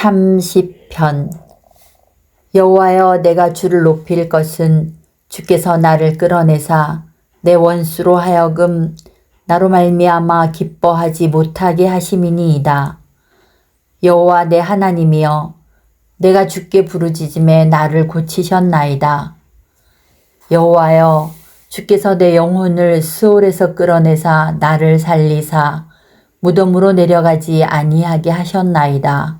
30편 여호와여 내가 주를 높일 것은 주께서 나를 끌어내사 내 원수로 하여금 나로 말미암아 기뻐하지 못하게 하심이니이다. 여호와 내 하나님이여 내가 주께 부르짖음에 나를 고치셨나이다. 여호와여 주께서 내 영혼을 스올에서 끌어내사 나를 살리사 무덤으로 내려가지 아니하게 하셨나이다.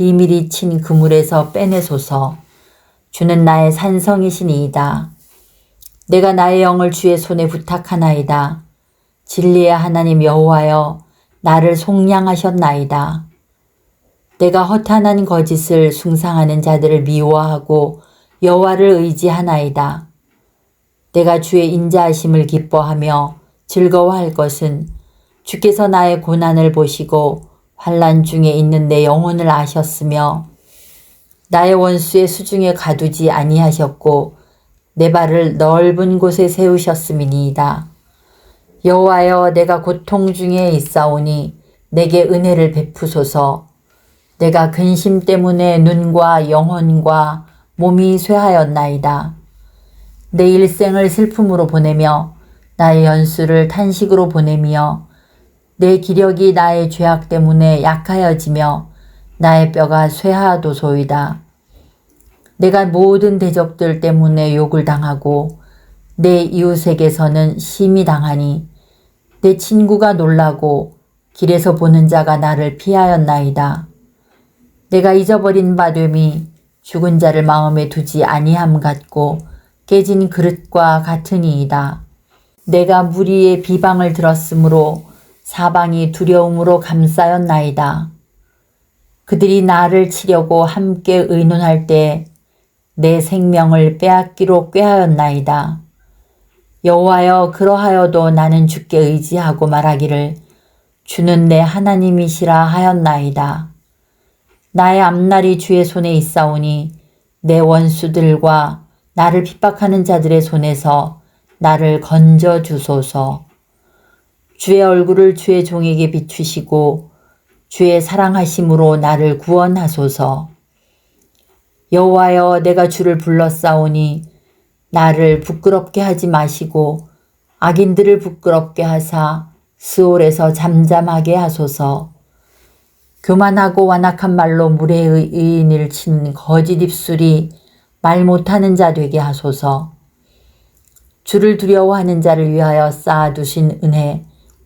비밀이 친 그물에서 빼내소서. 주는 나의 산성이시니이다. 내가 나의 영을 주의 손에 부탁하나이다. 진리의 하나님 여호와여 나를 속량하셨나이다. 내가 허탄한 거짓을 숭상하는 자들을 미워하고 여호와를 의지하나이다. 내가 주의 인자하심을 기뻐하며 즐거워할 것은 주께서 나의 고난을 보시고 환란 중에 있는 내 영혼을 아셨으며 나의 원수의 수중에 가두지 아니하셨고 내 발을 넓은 곳에 세우셨음이니이다. 여호와여 내가 고통 중에 있사오니 내게 은혜를 베푸소서. 내가 근심 때문에 눈과 영혼과 몸이 쇠하였나이다. 내 일생을 슬픔으로 보내며 나의 연수를 탄식으로 보내며 내 기력이 나의 죄악 때문에 약하여지며 나의 뼈가 쇠하도소이다. 내가 모든 대적들 때문에 욕을 당하고 내 이웃에게서는 심히 당하니 내 친구가 놀라고 길에서 보는 자가 나를 피하였나이다. 내가 잊어버린 바됨이 죽은 자를 마음에 두지 아니함 같고 깨진 그릇과 같으니이다. 내가 무리의 비방을 들었으므로 사방이 두려움으로 감싸였나이다. 그들이 나를 치려고 함께 의논할 때 내 생명을 빼앗기로 꾀하였나이다. 여호와여 그러하여도 나는 주께 의지하고 말하기를 주는 내 하나님이시라 하였나이다. 나의 앞날이 주의 손에 있사오니 내 원수들과 나를 핍박하는 자들의 손에서 나를 건져 주소서. 주의 얼굴을 주의 종에게 비추시고 주의 사랑하심으로 나를 구원하소서. 여호와여 내가 주를 불렀사오니 나를 부끄럽게 하지 마시고 악인들을 부끄럽게 하사 스올에서 잠잠하게 하소서. 교만하고 완악한 말로 물의 의인을 친 거짓 입술이 말 못하는 자 되게 하소서. 주를 두려워하는 자를 위하여 쌓아두신 은혜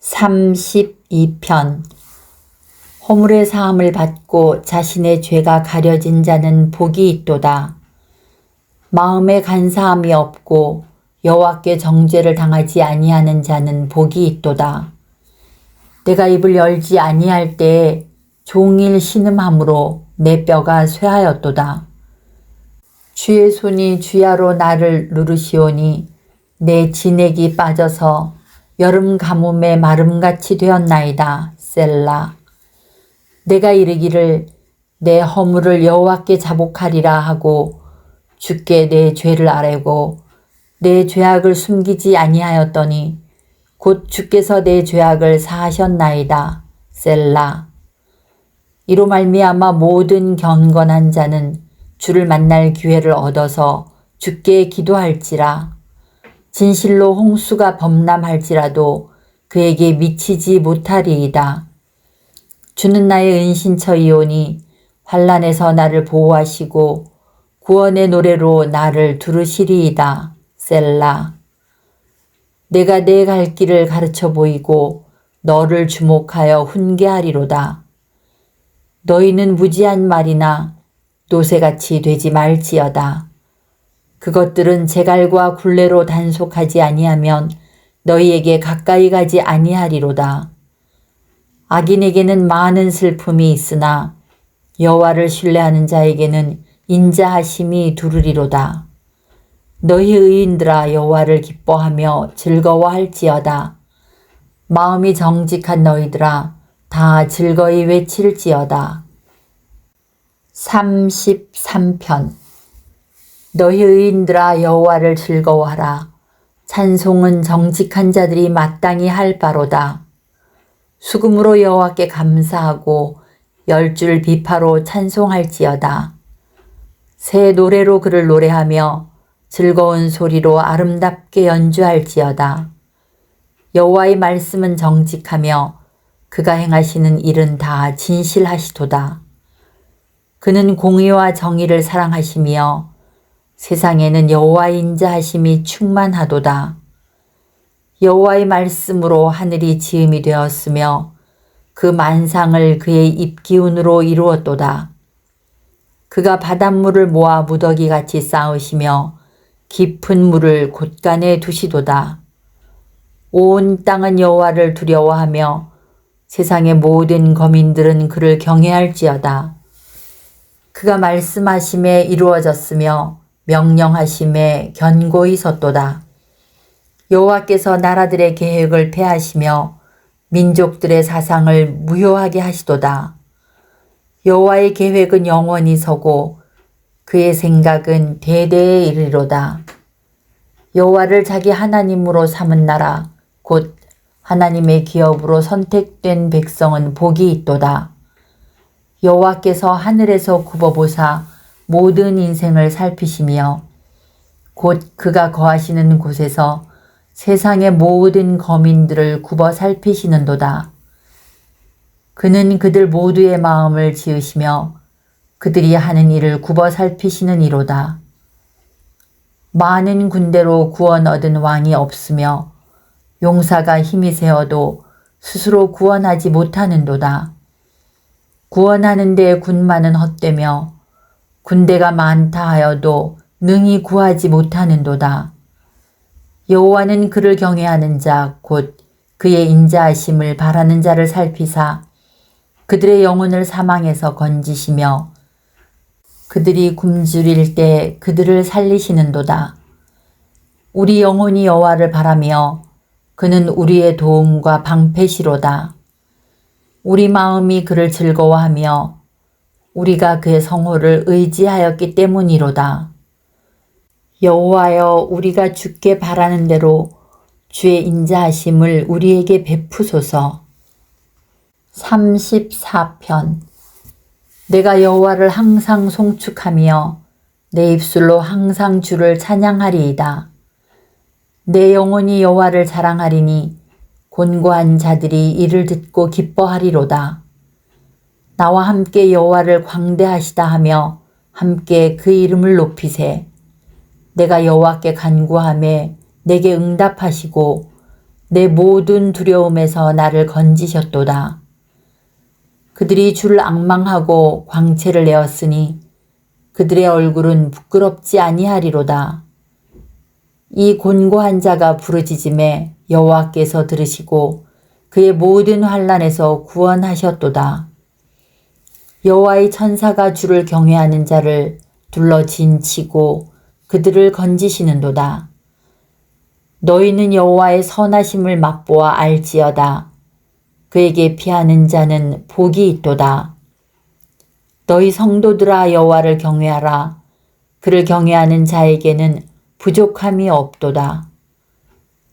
32편 허물의 사함을 받고 자신의 죄가 가려진 자는 복이 있도다. 마음에 간사함이 없고 여호와께 정죄를 당하지 아니하는 자는 복이 있도다. 내가 입을 열지 아니할 때에 종일 신음함으로 내 뼈가 쇠하였도다. 주의 손이 주야로 나를 누르시오니 내 진액이 빠져서 여름 가뭄에 마름같이 되었나이다. 셀라. 내가 이르기를 내 허물을 여호와께 자복하리라 하고 주께 내 죄를 아뢰고 내 죄악을 숨기지 아니하였더니 곧 주께서 내 죄악을 사하셨나이다. 셀라. 이로 말미암아 모든 경건한 자는 주를 만날 기회를 얻어서 주께 기도할지라. 진실로 홍수가 범람할지라도 그에게 미치지 못하리이다. 주는 나의 은신처이오니 환란에서 나를 보호하시고 구원의 노래로 나를 두르시리이다. 셀라. 내가 내 갈 길을 가르쳐 보이고 너를 주목하여 훈계하리로다. 너희는 무지한 말이나 노새같이 되지 말지어다. 그것들은 제갈과 굴레로 단속하지 아니하면 너희에게 가까이 가지 아니하리로다. 악인에게는 많은 슬픔이 있으나 여호와를 신뢰하는 자에게는 인자하심이 두르리로다. 너희 의인들아 여호와를 기뻐하며 즐거워할지어다. 마음이 정직한 너희들아 다 즐거이 외칠지어다. 33편 너희 의인들아 여호와를 즐거워하라. 찬송은 정직한 자들이 마땅히 할 바로다. 수금으로 여호와께 감사하고 열 줄 비파로 찬송할지어다. 새 노래로 그를 노래하며 즐거운 소리로 아름답게 연주할지어다. 여호와의 말씀은 정직하며 그가 행하시는 일은 다 진실하시도다. 그는 공의와 정의를 사랑하시며 세상에는 여호와의 인자하심이 충만하도다. 여호와의 말씀으로 하늘이 지음이 되었으며 그 만상을 그의 입기운으로 이루었도다. 그가 바닷물을 모아 무더기 같이 쌓으시며 깊은 물을 곳간에 두시도다. 온 땅은 여호와를 두려워하며 세상의 모든 거민들은 그를 경외할지어다. 그가 말씀하심에 이루어졌으며 명령하심에 견고히 섰도다. 여호와께서 나라들의 계획을 폐하시며 민족들의 사상을 무효하게 하시도다. 여호와의 계획은 영원히 서고 그의 생각은 대대에 이르리로다. 여호와를 자기 하나님으로 삼은 나라 곧 하나님의 기업으로 선택된 백성은 복이 있도다. 여호와께서 하늘에서 굽어보사 모든 인생을 살피시며 곧 그가 거하시는 곳에서 세상의 모든 거민들을 굽어 살피시는도다. 그는 그들 모두의 마음을 지으시며 그들이 하는 일을 굽어 살피시는 이로다. 많은 군대로 구원 얻은 왕이 없으며 용사가 힘이 세어도 스스로 구원하지 못하는도다. 구원하는 데 군마는 헛되며 군대가 많다 하여도 능히 구하지 못하는도다. 여호와는 그를 경외하는 자 곧 그의 인자하심을 바라는 자를 살피사 그들의 영혼을 사망해서 건지시며 그들이 굶주릴 때 그들을 살리시는도다. 우리 영혼이 여호와를 바라며 그는 우리의 도움과 방패시로다. 우리 마음이 그를 즐거워하며 우리가 그의 성호를 의지하였기 때문이로다. 여호와여 우리가 주께 바라는 대로 주의 인자하심을 우리에게 베푸소서. 34편 내가 여호와를 항상 송축하며 내 입술로 항상 주를 찬양하리이다. 내 영혼이 여호와를 자랑하리니 곤고한 자들이 이를 듣고 기뻐하리로다. 나와 함께 여호와를 광대하시다 하며 함께 그 이름을 높이세. 내가 여호와께 간구함에 내게 응답하시고 내 모든 두려움에서 나를 건지셨도다. 그들이 주를 악망하고 광채를 내었으니 그들의 얼굴은 부끄럽지 아니하리로다. 이 곤고한 자가 부르짖음에 여호와께서 들으시고 그의 모든 환란에서 구원하셨도다. 여호와의 천사가 주를 경외하는 자를 둘러 진치고 그들을 건지시는도다. 너희는 여호와의 선하심을 맛보아 알지어다. 그에게 피하는 자는 복이 있도다. 너희 성도들아 여호와를 경외하라. 그를 경외하는 자에게는 부족함이 없도다.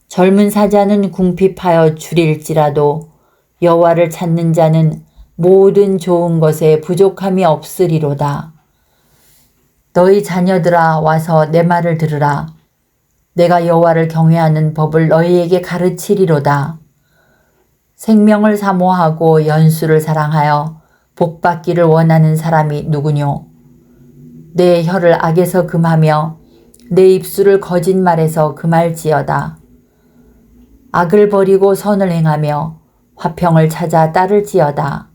젊은 사자는 궁핍하여 줄일지라도 여호와를 찾는 자는 모든 좋은 것에 부족함이 없으리로다. 너희 자녀들아 와서 내 말을 들으라. 내가 여호와를 경외하는 법을 너희에게 가르치리로다. 생명을 사모하고 연수를 사랑하여 복받기를 원하는 사람이 누구뇨? 내 혀를 악에서 금하며 내 입술을 거짓말에서 금할지어다. 악을 버리고 선을 행하며 화평을 찾아 따를지어다.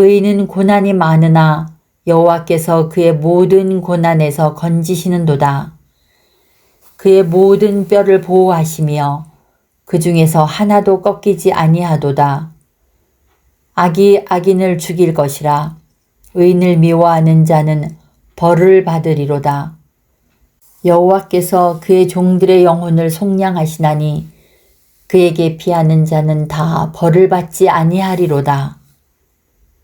의인은 고난이 많으나 여호와께서 그의 모든 고난에서 건지시는도다. 그의 모든 뼈를 보호하시며 그 중에서 하나도 꺾이지 아니하도다. 악이 악인을 죽일 것이라 의인을 미워하는 자는 벌을 받으리로다. 여호와께서 그의 종들의 영혼을 속량하시나니 그에게 피하는 자는 다 벌을 받지 아니하리로다.